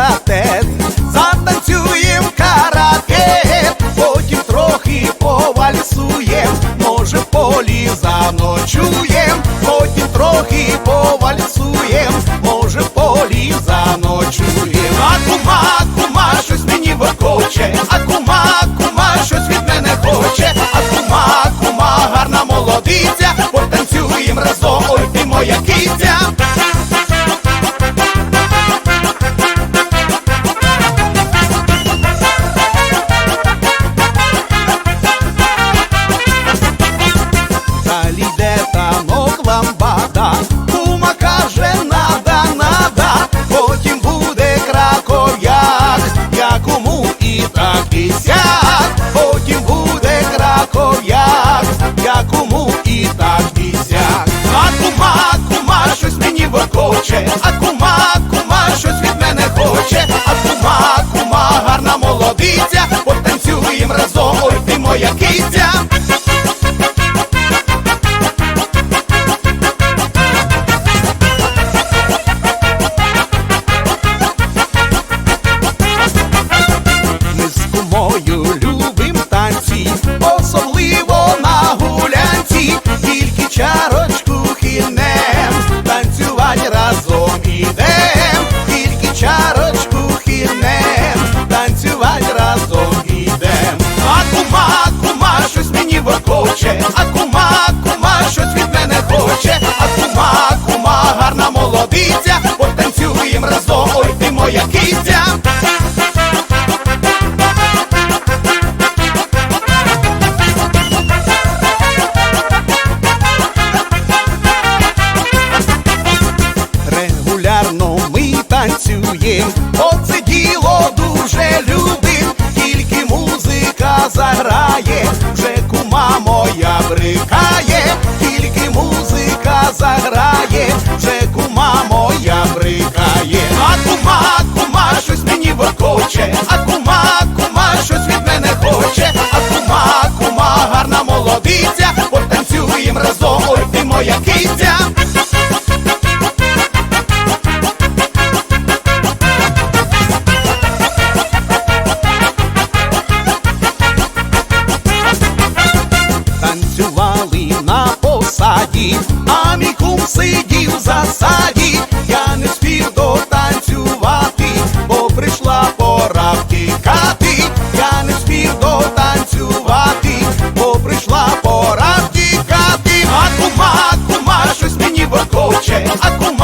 até моя кістя. Регулярно ми танцюєм, оце діло дуже любим, тільки музика заграє, вже кума моя брика. хаті, а мій кум сидів в засаді, я не спів дотанцювати, бо прийшла пора втікати, я не спів дотанцювати, бо прийшла пора втікати, а кума, кума, щось мені бокоче, а кума.